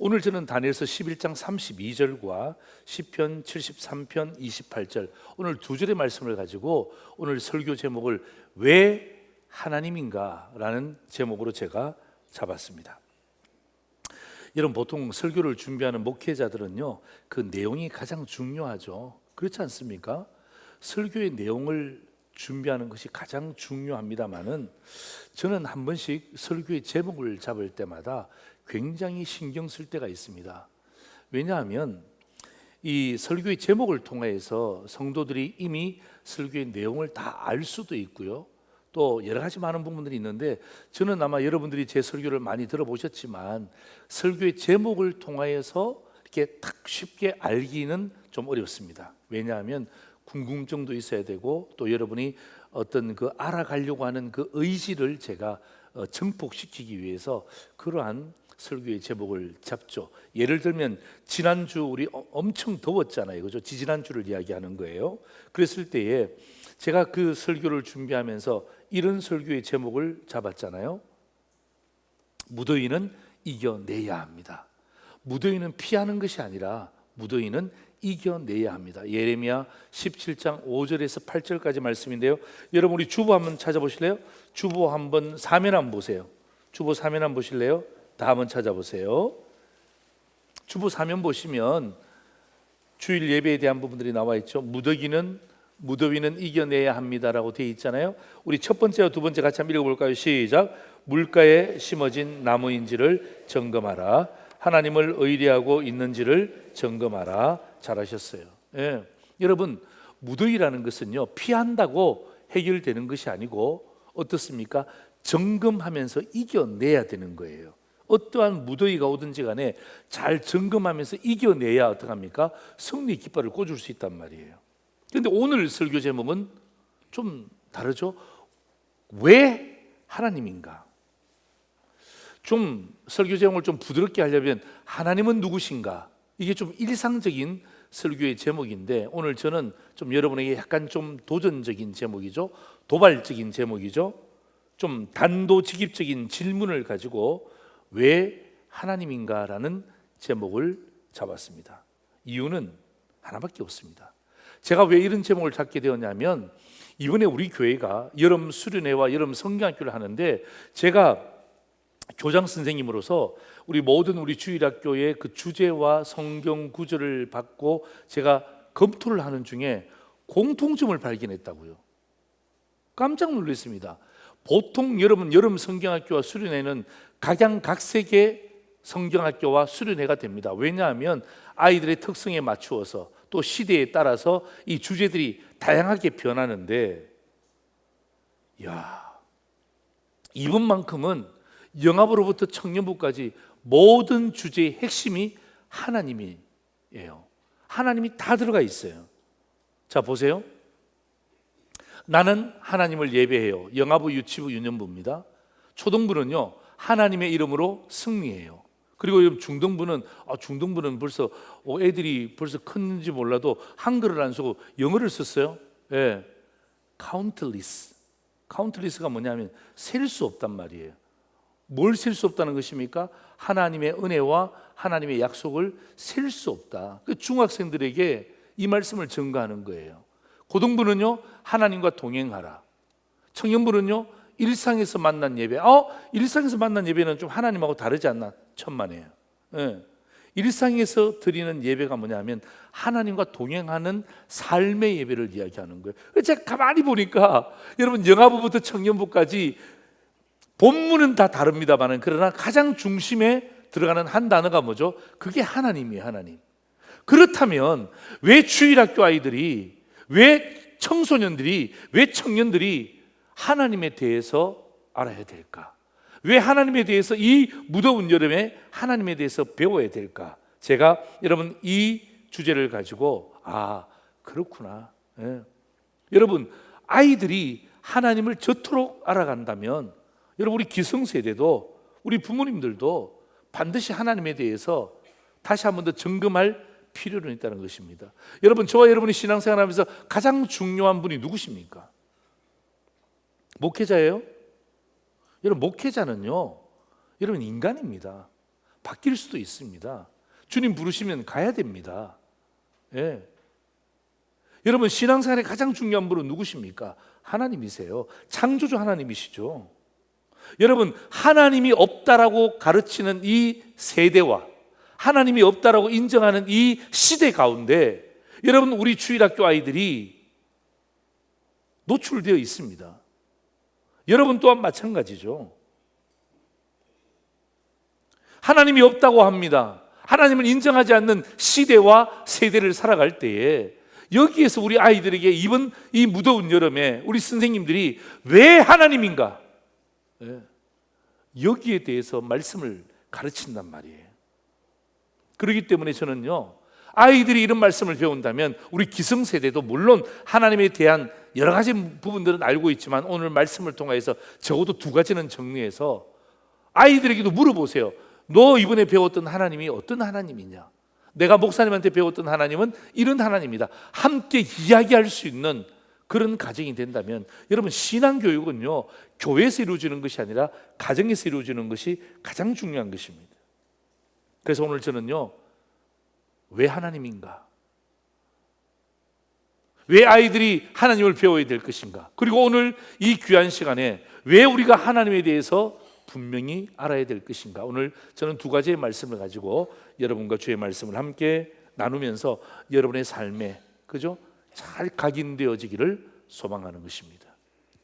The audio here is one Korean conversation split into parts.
오늘 저는 다니엘서 11장 32절과 10편 73편 28절 오늘 두 절의 말씀을 가지고 오늘 설교 제목을 왜 하나님인가라는 제목으로 제가 잡았습니다. 여러분 보통 설교를 준비하는 목회자들은요 그 내용이 가장 중요하죠. 그렇지 않습니까? 설교의 내용을 준비하는 것이 가장 중요합니다만은 저는 한 번씩 설교의 제목을 잡을 때마다 굉장히 신경 쓸 때가 있습니다. 왜냐하면 이 설교의 제목을 통해서 성도들이 이미 설교의 내용을 다 알 수도 있고요. 또 여러 가지 많은 부분들이 있는데 저는 아마 여러분들이 제 설교를 많이 들어보셨지만 설교의 제목을 통하여서 이렇게 딱 쉽게 알기는 좀 어렵습니다. 왜냐하면 궁금증도 있어야 되고 또 여러분이 어떤 그 알아가려고 하는 그 의지를 제가 어, 증폭시키기 위해서 그러한 설교의 제목을 잡죠. 예를 들면 지난주 우리 어- 엄청 더웠잖아요. 그죠? 지지난주를 이야기하는 거예요. 그랬을 때에 제가 그 설교를 준비하면서 이런 설교의 제목을 잡았잖아요. 무더위는 이겨내야 합니다. 무더위는 피하는 것이 아니라 무더위는 이겨내야 합니다. 예레미야 17장 5절에서 8절까지 말씀인데요. 여러분 우리 주보 한번 찾아보실래요? 주보 한번 사면 한번 보세요. 주보 사면 한번 보실래요? 다 한번 찾아보세요. 주보 사면 보시면 주일 예배에 대한 부분들이 나와 있죠. 무더기는 무더위는 이겨내야 합니다라고 되어 있잖아요. 우리 첫 번째와 두 번째 같이 한번 읽어볼까요? 시작. 물가에 심어진 나무인지를 점검하라. 하나님을 의뢰하고 있는지를 점검하라. 잘하셨어요. 예. 여러분 무더위라는 것은요 피한다고 해결되는 것이 아니고 어떻습니까? 점검하면서 이겨내야 되는 거예요. 어떠한 무더위가 오든지 간에 잘 점검하면서 이겨내야 어떡합니까? 승리 깃발을 꽂을 수 있단 말이에요. 그런데 오늘 설교 제목은 좀 다르죠? 왜 하나님인가? 좀 설교 제목을 좀 부드럽게 하려면 하나님은 누구신가? 이게 좀 일상적인 설교의 제목인데 오늘 저는 좀 여러분에게 약간 좀 도전적인 제목이죠. 도발적인 제목이죠. 좀 단도직입적인 질문을 가지고 왜 하나님인가라는 제목을 잡았습니다. 이유는 하나밖에 없습니다. 제가 왜 이런 제목을 잡게 되었냐면 이번에 우리 교회가 여름 수련회와 여름 성경학교를 하는데 제가 교장 선생님으로서 우리 모든 우리 주일학교의 그 주제와 성경 구절을 받고 제가 검토를 하는 중에 공통점을 발견했다고요. 깜짝 놀랐습니다. 보통 여러분 여름 성경학교와 수련회는 각양각색의 성경학교와 수련회가 됩니다. 왜냐하면 아이들의 특성에 맞추어서 또 시대에 따라서 이 주제들이 다양하게 변하는데, 야 이번만큼은 영합으로부터 청년부까지 모든 주제의 핵심이 하나님이에요. 하나님이 다 들어가 있어요. 자 보세요. 나는 하나님을 예배해요. 영아부, 유치부, 유년부입니다. 초등부는요 하나님의 이름으로 승리해요. 그리고 중등부는 아, 중등부는 벌써 어, 애들이 벌써 큰지 몰라도 한글을 안 쓰고 영어를 썼어요. 예, countless. countless가 뭐냐면 셀 수 없단 말이에요. 뭘 셀 수 없다는 것입니까? 하나님의 은혜와 하나님의 약속을 셀 수 없다. 그 중학생들에게 이 말씀을 증거하는 거예요. 고등부는요 하나님과 동행하라. 청년부는요 일상에서 만난 예배. 어 일상에서 만난 예배는 좀 하나님하고 다르지 않나? 천만에요. 예. 일상에서 드리는 예배가 뭐냐면 하나님과 동행하는 삶의 예배를 이야기하는 거예요. 제가 가만히 보니까 여러분 영화부부터 청년부까지 본문은 다 다릅니다만은 그러나 가장 중심에 들어가는 한 단어가 뭐죠? 그게 하나님이에요, 하나님. 그렇다면 왜 주일학교 아이들이 왜 청소년들이 왜 청년들이 하나님에 대해서 알아야 될까? 왜 하나님에 대해서 이 무더운 여름에 하나님에 대해서 배워야 될까? 제가 여러분 이 주제를 가지고 아 그렇구나. 예. 여러분 아이들이 하나님을 저토록 알아간다면 여러분 우리 기성세대도 우리 부모님들도 반드시 하나님에 대해서 다시 한 번 더 점검할 필요는 있다는 것입니다. 여러분 저와 여러분이 신앙생활하면서 가장 중요한 분이 누구십니까? 목회자예요? 여러분 목회자는요. 여러분 인간입니다. 바뀔 수도 있습니다. 주님 부르시면 가야 됩니다. 예. 여러분 신앙생활의 가장 중요한 분은 누구십니까? 하나님이세요. 창조주 하나님이시죠. 여러분 하나님이 없다라고 가르치는 이 세대와 하나님이 없다라고 인정하는 이 시대 가운데 여러분 우리 주일학교 아이들이 노출되어 있습니다. 여러분 또한 마찬가지죠. 하나님이 없다고 합니다. 하나님을 인정하지 않는 시대와 세대를 살아갈 때에 여기에서 우리 아이들에게 이번 이 무더운 여름에 우리 선생님들이 왜 하나님인가? 예. 여기에 대해서 말씀을 가르친단 말이에요. 그렇기 때문에 저는요, 아이들이 이런 말씀을 배운다면 우리 기성세대도 물론 하나님에 대한 여러 가지 부분들은 알고 있지만 오늘 말씀을 통해서 적어도 두 가지는 정리해서 아이들에게도 물어보세요. 너 이번에 배웠던 하나님이 어떤 하나님이냐? 내가 목사님한테 배웠던 하나님은 이런 하나님이다. 함께 이야기할 수 있는 그런 가정이 된다면 여러분 신앙 교육은요 교회에서 이루어지는 것이 아니라 가정에서 이루어지는 것이 가장 중요한 것입니다. 그래서 오늘 저는요 왜 하나님인가? 왜 아이들이 하나님을 배워야 될 것인가? 그리고 오늘 이 귀한 시간에 왜 우리가 하나님에 대해서 분명히 알아야 될 것인가? 오늘 저는 두 가지의 말씀을 가지고 여러분과 주의 말씀을 함께 나누면서 여러분의 삶에 그죠? 잘 각인되어지기를 소망하는 것입니다.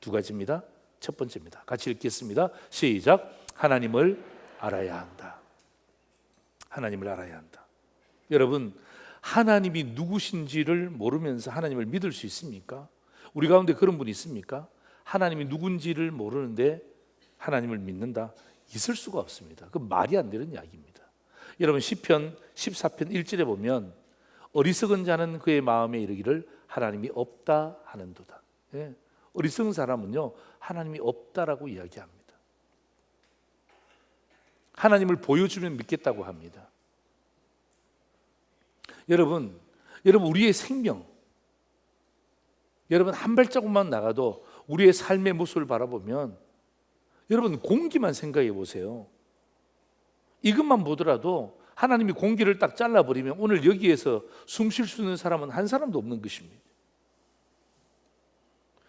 두 가지입니다. 첫 번째입니다. 같이 읽겠습니다. 시작. 하나님을 알아야 한다. 하나님을 알아야 한다. 여러분, 하나님이 누구신지를 모르면서 하나님을 믿을 수 있습니까? 우리 가운데 그런 분이 있습니까? 하나님이 누군지를 모르는데 하나님을 믿는다? 있을 수가 없습니다. 그 말이 안 되는 이야기입니다. 여러분 시편 14편 1절에 보면 어리석은 자는 그의 마음에 이르기를 하나님이 없다 하는도다. 예. 어리석은 사람은요 하나님이 없다라고 이야기합니다. 하나님을 보여주면 믿겠다고 합니다. 여러분, 여러분 우리의 생명, 여러분 한 발자국만 나가도 우리의 삶의 모습을 바라보면 여러분 공기만 생각해 보세요. 이것만 보더라도 하나님이 공기를 딱 잘라버리면 오늘 여기에서 숨 쉴 수 있는 사람은 한 사람도 없는 것입니다.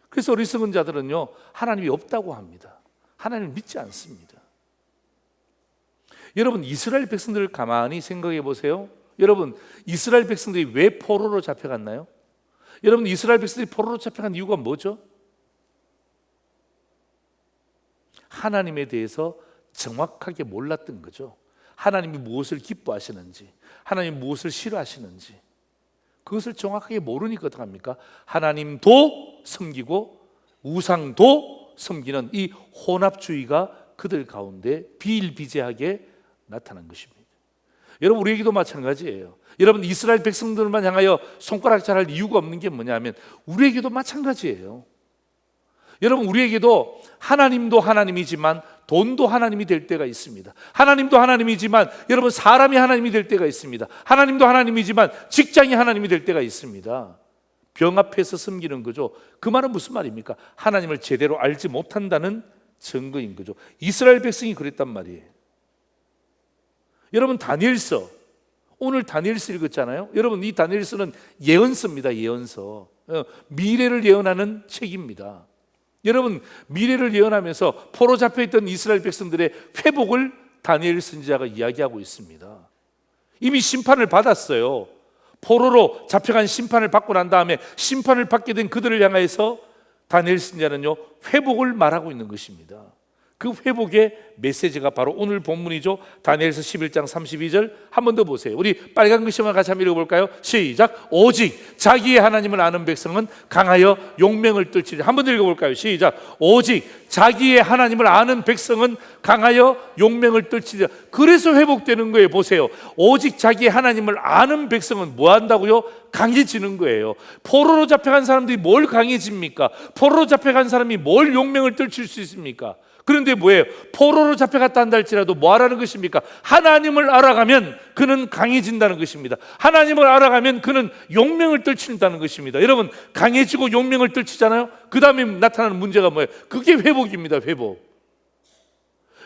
그래서 어리석은 자들은요 하나님이 없다고 합니다. 하나님을 믿지 않습니다. 여러분 이스라엘 백성들을 가만히 생각해 보세요. 여러분 이스라엘 백성들이 왜 포로로 잡혀갔나요? 여러분 이스라엘 백성들이 포로로 잡혀간 이유가 뭐죠? 하나님에 대해서 정확하게 몰랐던 거죠. 하나님이 무엇을 기뻐하시는지, 하나님 무엇을 싫어하시는지, 그것을 정확하게 모르니까 어떡합니까? 하나님도 섬기고 우상도 섬기는 이 혼합주의가 그들 가운데 비일비재하게 나타난 것입니다. 여러분 우리에게도 마찬가지예요. 여러분 이스라엘 백성들만 향하여 손가락 잘할 이유가 없는 게 뭐냐면 우리에게도 마찬가지예요. 여러분 우리에게도 하나님도 하나님이지만 돈도 하나님이 될 때가 있습니다. 하나님도 하나님이지만 여러분 사람이 하나님이 될 때가 있습니다. 하나님도 하나님이지만 직장이 하나님이 될 때가 있습니다. 병 앞에서 섬기는 거죠. 그 말은 무슨 말입니까? 하나님을 제대로 알지 못한다는 증거인 거죠. 이스라엘 백성이 그랬단 말이에요. 여러분 다니엘서 오늘 다니엘서 읽었잖아요. 여러분 이 다니엘서는 예언서입니다. 예언서. 어, 미래를 예언하는 책입니다. 여러분 미래를 예언하면서 포로 잡혀 있던 이스라엘 백성들의 회복을 다니엘 선지자가 이야기하고 있습니다. 이미 심판을 받았어요. 포로로 잡혀간 심판을 받고 난 다음에 심판을 받게 된 그들을 향해서 다니엘 선지자는요 회복을 말하고 있는 것입니다. 그 회복의 메시지가 바로 오늘 본문이죠. 다니엘서 11장 32절 한 번 더 보세요. 우리 빨간 글씨만 같이 한번 읽어볼까요? 시작. 오직 자기의 하나님을 아는 백성은 강하여 용맹을 떨치리. 한번 더 읽어볼까요? 시작. 오직 자기의 하나님을 아는 백성은 강하여 용맹을 떨치리. 그래서 회복되는 거예요. 보세요. 오직 자기의 하나님을 아는 백성은 뭐 한다고요? 강해지는 거예요. 포로로 잡혀간 사람들이 뭘 강해집니까? 포로로 잡혀간 사람이 뭘 용맹을 떨칠 수 있습니까? 그런데 뭐예요? 포로로 잡혀갔다 한다 할지라도 뭐 하라는 것입니까? 하나님을 알아가면 그는 강해진다는 것입니다. 하나님을 알아가면 그는 용맹을 떨친다는 것입니다. 여러분, 강해지고 용맹을 떨치잖아요? 그 다음에 나타나는 문제가 뭐예요? 그게 회복입니다, 회복.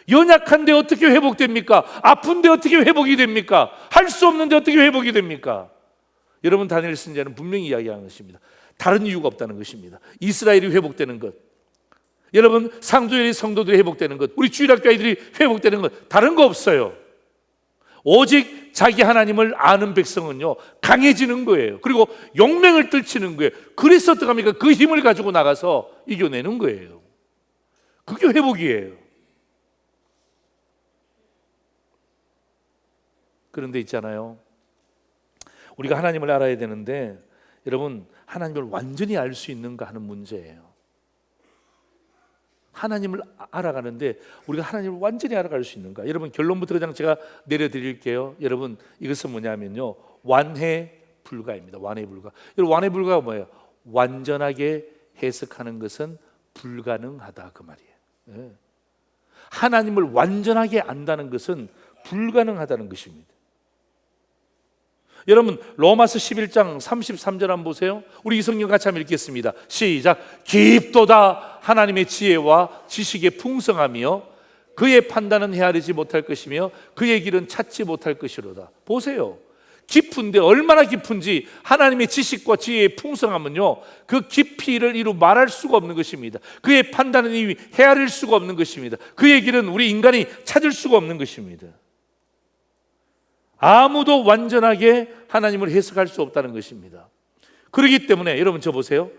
연약한데 어떻게 회복됩니까? 아픈데 어떻게 회복이 됩니까? 할 수 없는데 어떻게 회복이 됩니까? 여러분 다니엘 선지자는 분명히 이야기하는 것입니다. 다른 이유가 없다는 것입니다. 이스라엘이 회복되는 것. 여러분 상주의 성도들이 회복되는 것. 우리 주일학교 아이들이 회복되는 것. 다른 거 없어요. 오직 자기 하나님을 아는 백성은요 강해지는 거예요. 그리고 용맹을 떨치는 거예요. 그래서 어떡합니까? 그 힘을 가지고 나가서 이겨내는 거예요. 그게 회복이에요. 그런데 있잖아요. 우리가 하나님을 알아야 되는데 여러분 하나님을 완전히 알 수 있는가 하는 문제예요. 하나님을 알아가는데 우리가 하나님을 완전히 알아갈 수 있는가? 여러분 결론부터 그냥 제가 내려드릴게요. 여러분 이것은 뭐냐면요 완해 불가입니다. 완해 불가. 여러분 완해 불가가 뭐예요? 완전하게 해석하는 것은 불가능하다 그 말이에요. 예. 하나님을 완전하게 안다는 것은 불가능하다는 것입니다. 여러분 로마서 11장 33절 한번 보세요. 우리 이 성경 같이 한번 읽겠습니다. 시작. 깊도다 하나님의 지혜와 지식의 풍성하며 그의 판단은 헤아리지 못할 것이며 그의 길은 찾지 못할 것이로다. 보세요. 깊은데 얼마나 깊은지 하나님의 지식과 지혜의 풍성함은요 그 깊이를 이루 말할 수가 없는 것입니다. 그의 판단은 이미 헤아릴 수가 없는 것입니다. 그의 길은 우리 인간이 찾을 수가 없는 것입니다. 아무도 완전하게 하나님을 해석할 수 없다는 것입니다. 그렇기 때문에 여러분 저 보세요.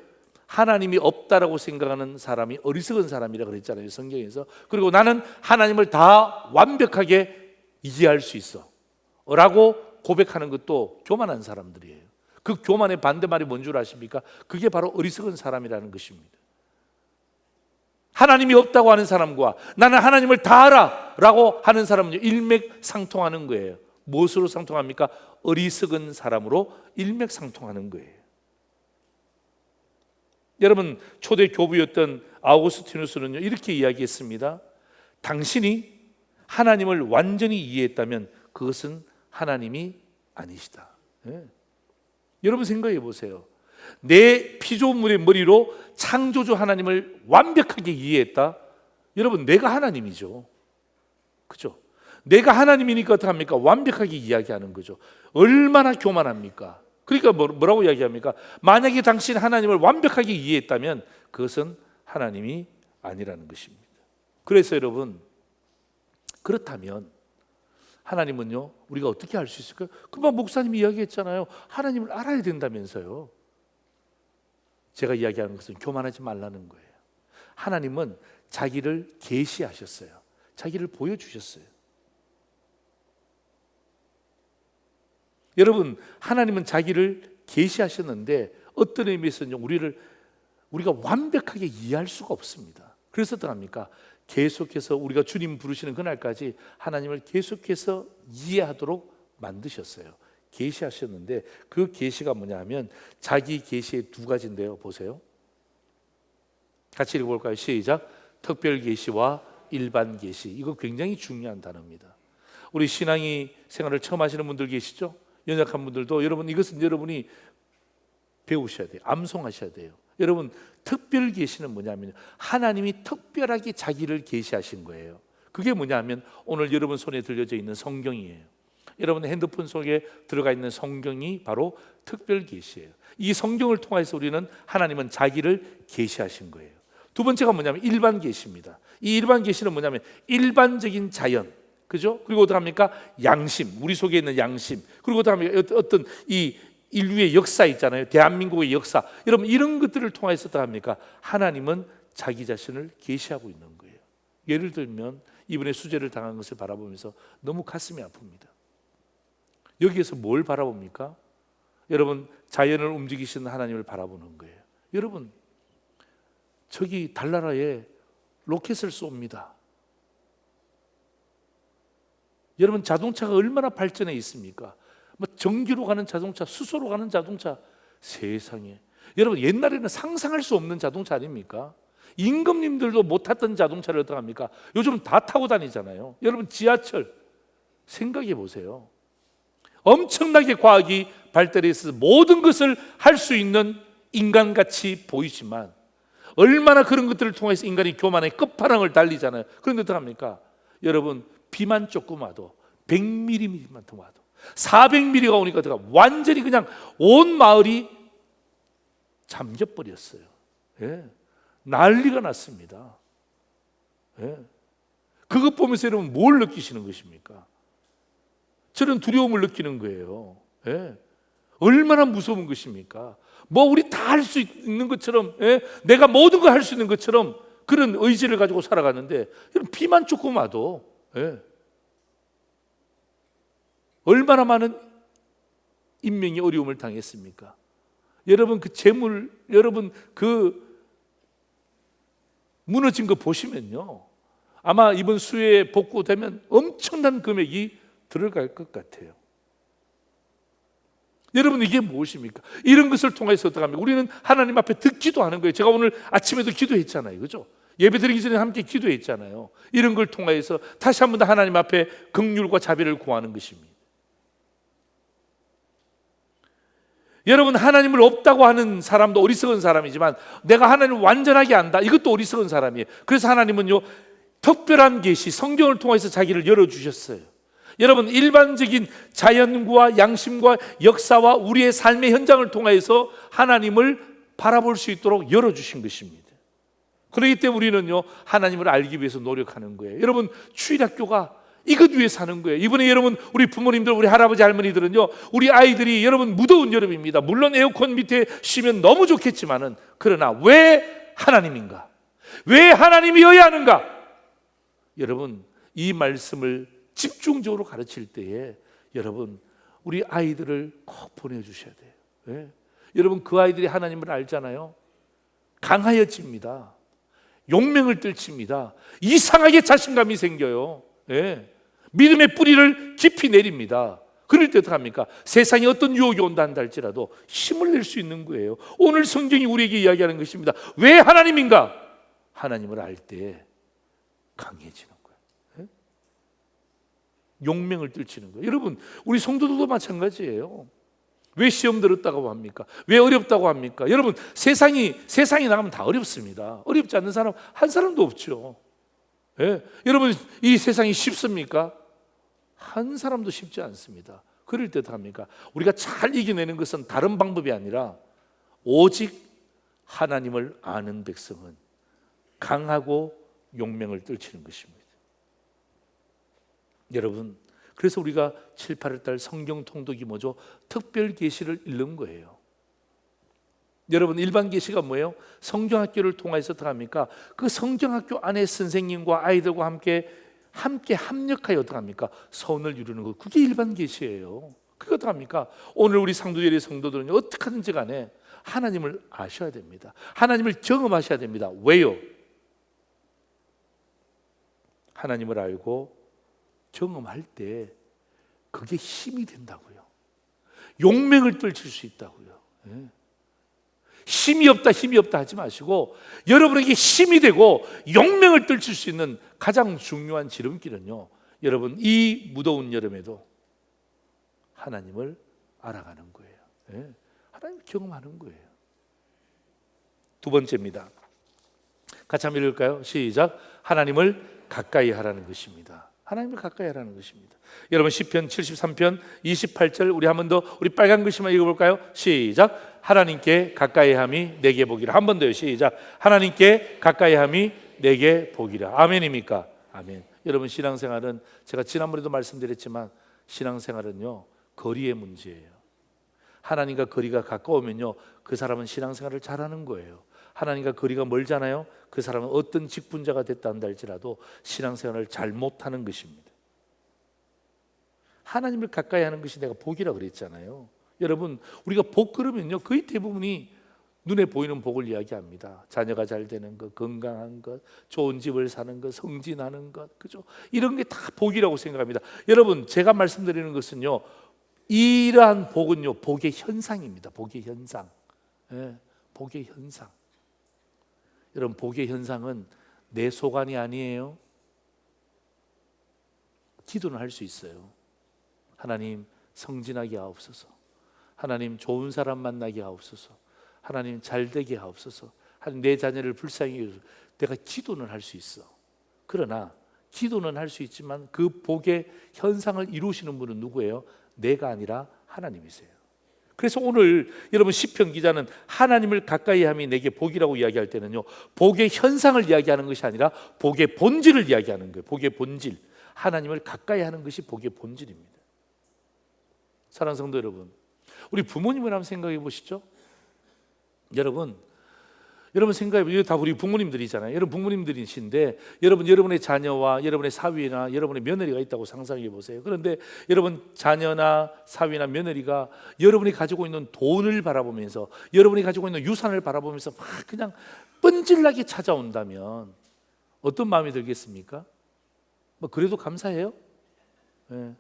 하나님이 없다라고 생각하는 사람이 어리석은 사람이라 그랬잖아요. 성경에서. 그리고 나는 하나님을 다 완벽하게 이해할 수 있어. 라고 고백하는 것도 교만한 사람들이에요. 그 교만의 반대말이 뭔 줄 아십니까? 그게 바로 어리석은 사람이라는 것입니다. 하나님이 없다고 하는 사람과 나는 하나님을 다 알아 라고 하는 사람은 일맥상통하는 거예요. 무엇으로 상통합니까? 어리석은 사람으로 일맥상통하는 거예요. 여러분 초대 교부였던 아우구스티누스는요 이렇게 이야기했습니다. 당신이 하나님을 완전히 이해했다면 그것은 하나님이 아니시다. 예. 여러분 생각해 보세요. 내 피조물의 머리로 창조주 하나님을 완벽하게 이해했다. 여러분 내가 하나님이죠. 그죠? 내가 하나님이니까 어떡합니까? 완벽하게 이야기하는 거죠. 얼마나 교만합니까? 그러니까 뭐- 뭐라고 이야기합니까? 만약에 당신 하나님을 완벽하게 이해했다면 그것은 하나님이 아니라는 것입니다. 그래서 여러분 그렇다면 하나님은요 우리가 어떻게 알 수 있을까요? 금방 목사님이 이야기했잖아요. 하나님을 알아야 된다면서요. 제가 이야기하는 것은 교만하지 말라는 거예요. 하나님은 자기를 계시하셨어요. 자기를 보여주셨어요. 여러분 하나님은 자기를 계시하셨는데 어떤 의미에서는 우리를 우리가 완벽하게 이해할 수가 없습니다. 그래서 어떡합니까? 계속해서 우리가 주님 부르시는 그날까지 하나님을 계속해서 이해하도록 만드셨어요. 계시하셨는데 그 계시가 뭐냐면 자기 계시의 두 가지인데요. 보세요. 같이 읽어볼까요? 시작. 특별 계시와 일반 계시. 이거 굉장히 중요한 단어입니다. 우리 신앙이 생활을 처음 하시는 분들 계시죠? 연약한 분들도 여러분 이것은 여러분이 배우셔야 돼요. 암송하셔야 돼요. 여러분 특별 계시는 뭐냐면 하나님이 특별하게 자기를 계시하신 거예요. 그게 뭐냐면 오늘 여러분 손에 들려져 있는 성경이에요. 여러분 핸드폰 속에 들어가 있는 성경이 바로 특별 계시예요. 이 성경을 통해서 우리는 하나님은 자기를 계시하신 거예요. 두 번째가 뭐냐면 일반 계시입니다. 이 일반 계시는 뭐냐면 일반적인 자연, 그죠? 그리고 어떡합니까? 양심, 우리 속에 있는 양심. 그리고 어떡합니까? 어떤 이 인류의 역사 있잖아요. 대한민국의 역사. 여러분 이런 것들을 통해서 어떡합니까? 하나님은 자기 자신을 계시하고 있는 거예요. 예를 들면 이번에 수재를 당한 것을 바라보면서 너무 가슴이 아픕니다. 여기에서 뭘 바라봅니까? 여러분 자연을 움직이시는 하나님을 바라보는 거예요. 여러분 저기 달나라에 로켓을 쏩니다. 여러분 자동차가 얼마나 발전해 있습니까? 뭐 전기로 가는 자동차, 수소로 가는 자동차 세상에 여러분 옛날에는 상상할 수 없는 자동차 아닙니까? 임금님들도 못 탔던 자동차를 어떡합니까? 요즘 다 타고 다니잖아요. 여러분 지하철 생각해 보세요. 엄청나게 과학이 발달해 있어서 모든 것을 할 수 있는 인간같이 보이지만 얼마나 그런 것들을 통해서 인간이 교만의 끝판왕을 달리잖아요. 그런데 어떡합니까? 여러분 비만 조금 와도 100mm만 더 와도 400mm가 오니까 제가 완전히 그냥 온 마을이 잠겨 버렸어요. 예. 난리가 났습니다. 예. 그것 보면서 여러분 뭘 느끼시는 것입니까? 저는 두려움을 느끼는 거예요. 예. 얼마나 무서운 것입니까? 뭐 우리 다 할 수 있는 것처럼 예? 내가 모든 걸 할 수 있는 것처럼 그런 의지를 가지고 살아가는데 비만 조금 와도 예. 얼마나 많은 인명이 어려움을 당했습니까? 여러분 그 재물 여러분 그 무너진 거 보시면요. 아마 이번 수혜에 복구되면 엄청난 금액이 들어갈 것 같아요. 여러분 이게 무엇입니까? 이런 것을 통해서 어떡합니까? 우리는 하나님 앞에 듣기도 하는 거예요. 제가 오늘 아침에도 기도했잖아요. 그죠? 예배 드리기 전에 함께 기도했잖아요. 이런 걸 통해서 다시 한 번 더 하나님 앞에 긍휼과 자비를 구하는 것입니다. 여러분 하나님을 없다고 하는 사람도 어리석은 사람이지만 내가 하나님을 완전하게 안다. 이것도 어리석은 사람이에요. 그래서 하나님은요 특별한 계시 성경을 통해서 자기를 열어 주셨어요. 여러분 일반적인 자연과 양심과 역사와 우리의 삶의 현장을 통해서 하나님을 바라볼 수 있도록 열어 주신 것입니다. 그렇기 때문에 우리는요 하나님을 알기 위해서 노력하는 거예요. 여러분 추일학교가 이것 위해 사는 거예요. 이번에 여러분 우리 부모님들 우리 할아버지 할머니들은요 우리 아이들이 여러분 무더운 여름입니다. 물론 에어컨 밑에 쉬면 너무 좋겠지만은 그러나 왜 하나님인가? 왜 하나님이어야 하는가? 여러분 이 말씀을 집중적으로 가르칠 때에 여러분 우리 아이들을 꼭 보내주셔야 돼요. 예? 여러분 그 아이들이 하나님을 알잖아요. 강하여 집니다. 용맹을 떨칩니다. 이상하게 자신감이 생겨요. 예. 믿음의 뿌리를 깊이 내립니다. 그럴 때 어떡합니까? 세상에 어떤 유혹이 온다 한다 할지라도 힘을 낼 수 있는 거예요. 오늘 성경이 우리에게 이야기하는 것입니다. 왜 하나님인가? 하나님을 알 때 강해지는 거예요. 예? 용맹을 떨치는 거예요. 여러분, 우리 성도들도 마찬가지예요. 왜 시험 들었다고 합니까? 왜 어렵다고 합니까? 여러분, 세상이 세상에 나가면 다 어렵습니다. 어렵지 않는 사람 한 사람도 없죠. 예? 여러분, 이 세상이 쉽습니까? 한 사람도 쉽지 않습니다. 그럴 때 합니까? 우리가 잘 이겨내는 것은 다른 방법이 아니라 오직 하나님을 아는 백성은 강하고 용맹을 떨치는 것입니다. 여러분, 그래서 우리가 7, 8월 달 성경 통독이 뭐죠? 특별 계시를 읽는 거예요. 여러분 일반 계시가 뭐예요? 성경학교를 통해서 어떡합니까? 그 성경학교 안에 선생님과 아이들과 함께 함께 합력하여 어떡합니까? 서원을 이루는 것. 그게 일반 계시예요. 그게 어떡합니까? 오늘 우리 상도절의 성도들은 어떻게 하든지 간에 하나님을 아셔야 됩니다. 하나님을 경험하셔야 됩니다. 왜요? 하나님을 알고 경험할 때 그게 힘이 된다고요. 용맹을 떨칠 수 있다고요. 예. 힘이 없다, 힘이 없다 하지 마시고 여러분에게 힘이 되고 용맹을 떨칠 수 있는 가장 중요한 지름길은요. 여러분 이 무더운 여름에도 하나님을 알아가는 거예요. 예. 하나님 경험하는 거예요. 두 번째입니다. 같이 한번 읽을까요? 시작. 하나님을 가까이 하라는 것입니다. 하나님을 가까이 하라는 것입니다. 여러분 시편 73편 28절 우리 한 번 더 우리 빨간 글씨만 읽어 볼까요? 시작. 하나님께 가까이 함이 내게 보기라. 한 번 더요. 시작. 하나님께 가까이 함이 내게 보기라. 아멘입니까? 아멘. 여러분 신앙생활은 제가 지난번에도 말씀드렸지만 신앙생활은요 거리의 문제예요. 하나님과 거리가 가까우면요 그 사람은 신앙생활을 잘하는 거예요. 하나님과 거리가 멀잖아요. 그 사람은 어떤 직분자가 됐다 한다 할지라도 신앙생활을 잘 못하는 것입니다. 하나님을 가까이 하는 것이 내가 복이라 그랬잖아요. 여러분, 우리가 복 그러면요. 거의 대부분이 눈에 보이는 복을 이야기합니다. 자녀가 잘 되는 것, 건강한 것, 좋은 집을 사는 것, 성진하는 것, 그죠? 이런 게 다 복이라고 생각합니다. 여러분, 제가 말씀드리는 것은요. 이러한 복은요, 복의 현상입니다. 복의 현상. 예, 복의 현상. 여러분, 복의 현상은 내 소관이 아니에요. 기도는 할 수 있어요. 하나님 성진하게 하옵소서. 하나님 좋은 사람 만나게 하옵소서. 하나님 잘 되게 하옵소서. 하나님 내 자녀를 불쌍히 여기소서. 내가 기도는 할 수 있어. 그러나 기도는 할 수 있지만 그 복의 현상을 이루시는 분은 누구예요? 내가 아니라 하나님이세요. 그래서 오늘 여러분 시편 기자는 하나님을 가까이 함이 내게 복이라고 이야기할 때는요. 복의 현상을 이야기하는 것이 아니라 복의 본질을 이야기하는 거예요. 복의 본질. 하나님을 가까이 하는 것이 복의 본질입니다. 사랑하는 성도 여러분. 우리 부모님을 한번 생각해 보시죠. 여러분 여러분 생각해 보세요. 다 우리 부모님들이잖아요. 여러분 부모님들이신데 여러분 여러분의 자녀와 여러분의 사위나 여러분의 며느리가 있다고 상상해 보세요. 그런데 여러분 자녀나 사위나 며느리가 여러분이 가지고 있는 돈을 바라보면서 여러분이 가지고 있는 유산을 바라보면서 막 그냥 뻔질나게 찾아온다면 어떤 마음이 들겠습니까? 뭐 그래도 감사해요. 예.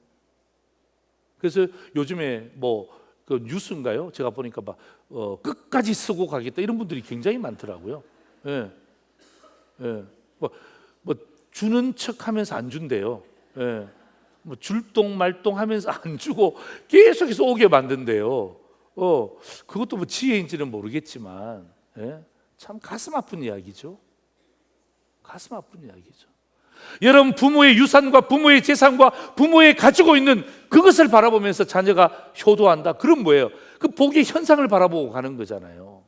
그래서 요즘에 뭐 그 뉴스인가요? 제가 보니까 막 어, 끝까지 쓰고 가겠다 이런 분들이 굉장히 많더라고요. 예, 예, 뭐, 뭐 주는 척 하면서 안 준대요. 예, 뭐 줄동 말동 하면서 안 주고 계속해서 오게 만든대요. 어, 그것도 뭐 지혜인지는 모르겠지만, 예, 참 가슴 아픈 이야기죠. 가슴 아픈 이야기죠. 여러분 부모의 유산과 부모의 재산과 부모의 가지고 있는 그것을 바라보면서 자녀가 효도한다. 그럼 뭐예요? 그 복의 현상을 바라보고 가는 거잖아요.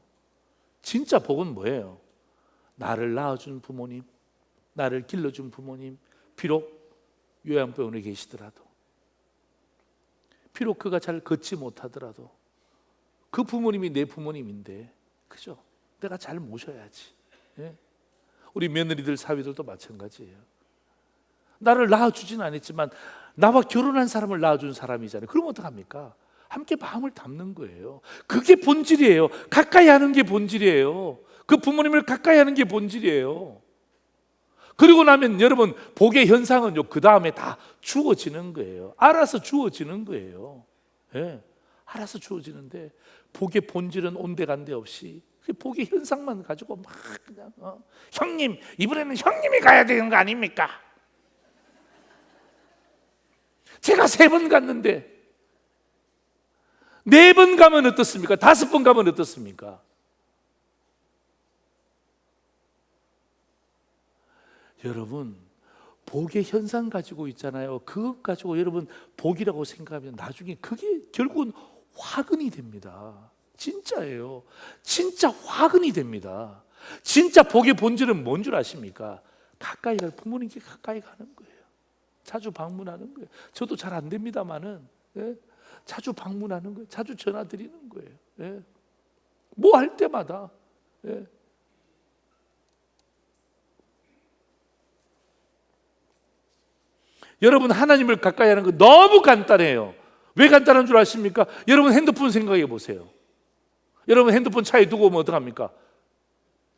진짜 복은 뭐예요? 나를 낳아준 부모님, 나를 길러준 부모님, 비록 요양병원에 계시더라도, 비록 그가 잘 걷지 못하더라도, 그 부모님이 내 부모님인데, 그죠? 내가 잘 모셔야지. 예? 우리 며느리들 사위들도 마찬가지예요. 나를 낳아주진 않았지만 나와 결혼한 사람을 낳아준 사람이잖아요. 그럼 어떡합니까? 함께 마음을 담는 거예요. 그게 본질이에요. 가까이 하는 게 본질이에요. 그 부모님을 가까이 하는 게 본질이에요. 그리고 나면 여러분 복의 현상은요 그 다음에 다 주어지는 거예요. 알아서 주어지는 거예요. 예, 알아서 주어지는데 복의 본질은 온데간데 없이 그 복의 현상만 가지고 막 그냥 어, 형님 이번에는 형님이 가야 되는 거 아닙니까? 제가 세 번 갔는데 네 번 가면 어떻습니까? 다섯 번 가면 어떻습니까? 여러분 복의 현상 가지고 있잖아요. 그것 가지고 여러분 복이라고 생각하면 나중에 그게 결국은 화근이 됩니다. 진짜예요. 진짜 화근이 됩니다. 진짜 복의 본질은 뭔 줄 아십니까? 가까이 가 부모님께 가까이 가는 거예요. 자주 방문하는 거예요. 저도 잘 안 됩니다만은 예? 자주 방문하는 거예요. 자주 전화 드리는 거예요. 예? 뭐할 때마다 예? 여러분 하나님을 가까이 하는 거 너무 간단해요. 왜 간단한 줄 아십니까? 여러분 핸드폰 생각해 보세요. 여러분 핸드폰 차에 두고 오면 어떡합니까?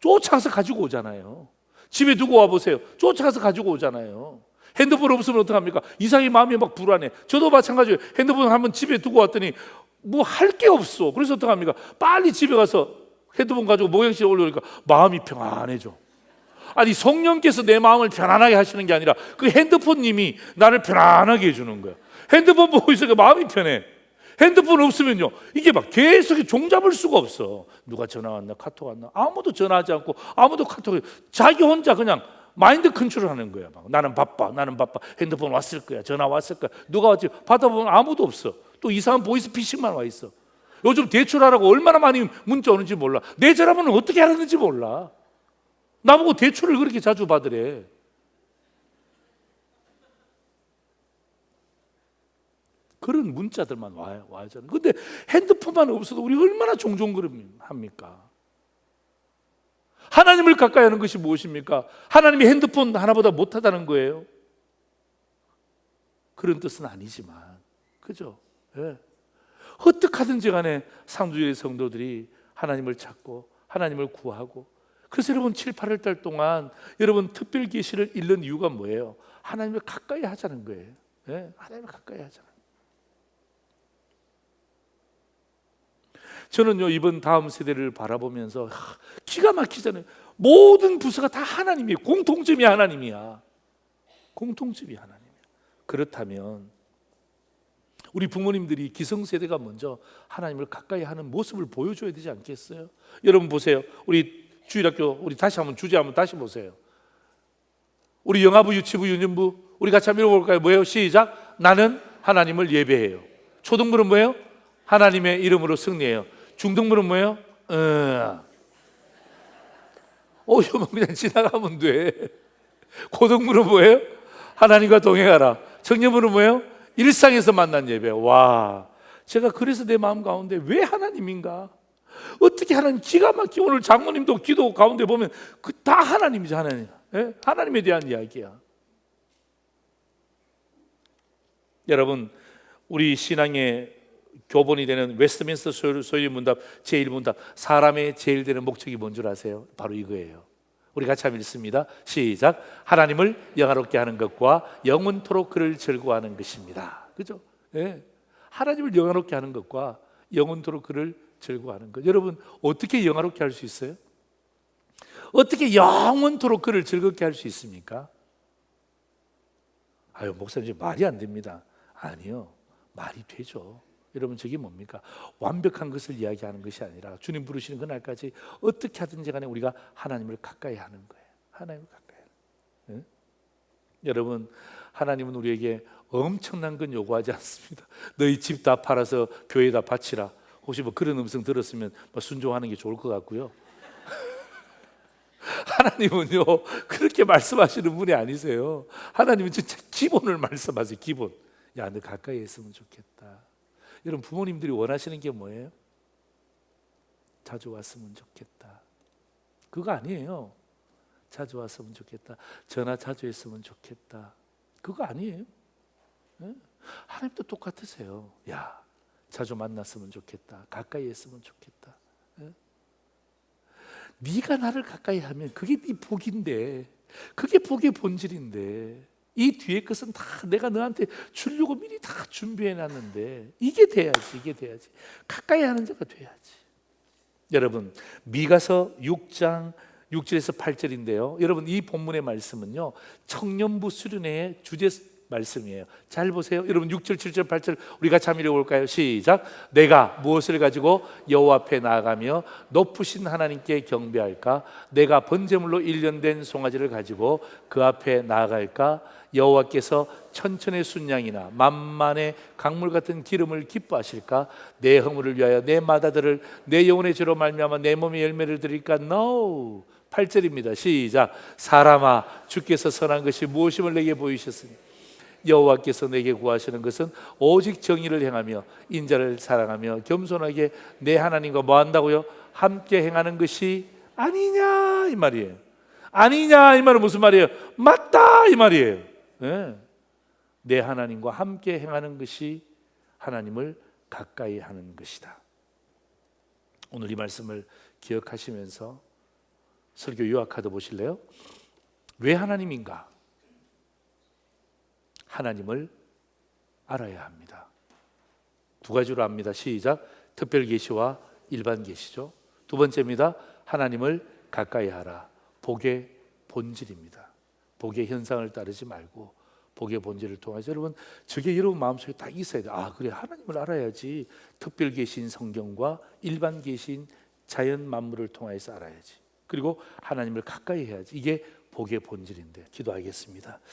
쫓아가서 가지고 오잖아요. 집에 두고 와 보세요. 쫓아가서 가지고 오잖아요. 핸드폰 없으면 어떡합니까? 이상히 마음이 막 불안해. 저도 마찬가지예요. 핸드폰 한번 집에 두고 왔더니 뭐 할 게 없어. 그래서 어떡합니까? 빨리 집에 가서 핸드폰 가지고 모양실에 올려놓으니까 마음이 평안해져. 아니 성령께서 내 마음을 편안하게 하시는 게 아니라 그 핸드폰님이 나를 편안하게 해주는 거야. 핸드폰 보고 있으니까 마음이 편해. 핸드폰 없으면요 이게 막 계속 종잡을 수가 없어. 누가 전화 왔나 카톡 왔나 아무도 전화하지 않고 아무도 카톡 자기 혼자 그냥 마인드 컨트롤 하는 거야. 막 나는 바빠, 나는 바빠. 핸드폰 왔을 거야, 전화 왔을 거야. 누가 왔지? 받아보면 아무도 없어. 또 이상한 보이스 피싱만 와 있어. 요즘 대출하라고 얼마나 많이 문자 오는지 몰라. 내 전화번호 어떻게 알았는지 몰라. 나보고 대출을 그렇게 자주 받으래. 그런 문자들만 와요, 와잖아요. 근데 핸드폰만 없어도 우리 얼마나 종종 그럽니까? 하나님을 가까이 하는 것이 무엇입니까? 하나님이 핸드폰 하나보다 못하다는 거예요. 그런 뜻은 아니지만, 그죠? 예. 어떻게든지 간에 상주의 성도들이 하나님을 찾고 하나님을 구하고 그래서 여러분 7, 8월 달 동안 여러분 특별 계시를 읽는 이유가 뭐예요? 하나님을 가까이 하자는 거예요. 예? 하나님을 가까이 하자 저는요 이번 다음 세대를 바라보면서 하, 기가 막히잖아요. 모든 부서가 다 하나님이에요. 공통점이 하나님이야. 공통점이 하나님이야. 그렇다면 우리 부모님들이 기성세대가 먼저 하나님을 가까이 하는 모습을 보여줘야 되지 않겠어요? 여러분 보세요. 우리 주일학교 우리 다시 한번 주제 한번 다시 보세요. 우리 영아부, 유치부, 유년부 우리 같이 한번 읽어볼까요? 뭐예요? 시작. 나는 하나님을 예배해요. 초등부는 뭐예요? 하나님의 이름으로 승리해요. 중등부는 뭐예요? 어, 어 이거만 그냥 지나가면 돼. 고등부는 뭐예요? 하나님과 동행하라. 청년부는 뭐예요? 일상에서 만난 예배. 와, 제가 그래서 내 마음 가운데 왜 하나님인가? 어떻게 하나님 기가 막히게 오늘 장모님도 기도 가운데 보면 그 다 하나님이죠 하나님. 예? 하나님에 대한 이야기야. 여러분 우리 신앙의 교본이 되는 웨스트민스터 소유- 문답 제1문답 사람의 제일 되는 목적이 뭔 줄 아세요? 바로 이거예요. 우리 같이 한번 읽습니다. 시작. 하나님을 영화롭게 하는 것과 영원토록 그를 즐거워하는 것입니다. 그죠? 예. 하나님을 영화롭게 하는 것과 영원토록 그를 즐거워하는 것. 여러분 어떻게 영화롭게 할 수 있어요? 어떻게 영원토록 그를 즐겁게 할 수 있습니까? 아유 목사님 말이 안 됩니다. 아니요 말이 되죠. 여러분 저게 뭡니까? 완벽한 것을 이야기하는 것이 아니라 주님 부르시는 그날까지 어떻게 하든지 간에 우리가 하나님을 가까이 하는 거예요. 하나님을 가까이. 하는. 응? 여러분 하나님은 우리에게 엄청난 건 요구하지 않습니다. 너희 집 다 팔아서 교회에다 바치라. 혹시 뭐 그런 음성 들었으면 뭐 순종하는 게 좋을 것 같고요. 하나님은요 그렇게 말씀하시는 분이 아니세요. 하나님은 진짜 기본을 말씀하세요. 기본. 야, 너 가까이 있으면 좋겠다. 여러분 부모님들이 원하시는 게 뭐예요? 자주 왔으면 좋겠다. 그거 아니에요. 자주 왔으면 좋겠다. 전화 자주 했으면 좋겠다. 그거 아니에요. 예? 하나님도 똑같으세요. 야, 자주 만났으면 좋겠다. 가까이 했으면 좋겠다. 예? 네가 나를 가까이 하면 그게 네 복인데 그게 복의 본질인데 이 뒤에 것은 다 내가 너한테 주려고 미리 다 준비해 놨는데 이게 돼야지 이게 돼야지. 가까이 하는 자가 돼야지. 여러분 미가서 6장 6절에서 8절인데요. 여러분 이 본문의 말씀은요 청년부 수련회의 주제 말씀이에요. 잘 보세요. 여러분 6절 7절 8절 우리 같이 한번 읽어볼까요? 시작. 내가 무엇을 가지고 여호와 앞에 나아가며 높으신 하나님께 경배할까? 내가 번제물로 일련된 송아지를 가지고 그 앞에 나아갈까 여호와께서 천천의 순양이나 만만의 강물 같은 기름을 기뻐하실까 내 허물을 위하여 내 마다들을 내 영혼의 죄로 말미암아 내 몸에 열매를 드릴까 no 8절입니다 시작 사람아 주께서 선한 것이 무엇임을 내게 보이셨으니 여호와께서 내게 구하시는 것은 오직 정의를 행하며 인자를 사랑하며 겸손하게 내 하나님과 뭐 한다고요? 함께 행하는 것이 아니냐 이 말이에요. 아니냐 이 말은 무슨 말이에요? 맞다 이 말이에요. 예. 내 하나님과 함께 행하는 것이 하나님을 가까이 하는 것이다. 오늘 이 말씀을 기억하시면서 설교 유학 카드 보실래요? 왜 하나님인가? 하나님을 알아야 합니다. 두 가지로 압니다. 시작. 특별 계시와 일반 계시죠. 두 번째입니다. 하나님을 가까이 하라. 복의 본질입니다. 복의 현상을 따르지 말고 복의 본질을 통해서 여러분 저게 여러분 마음속에 딱 있어야 돼. 아 그래 하나님을 알아야지. 특별 계신 성경과 일반 계신 자연 만물을 통해서 알아야지. 그리고 하나님을 가까이 해야지. 이게 복의 본질인데 기도하겠습니다.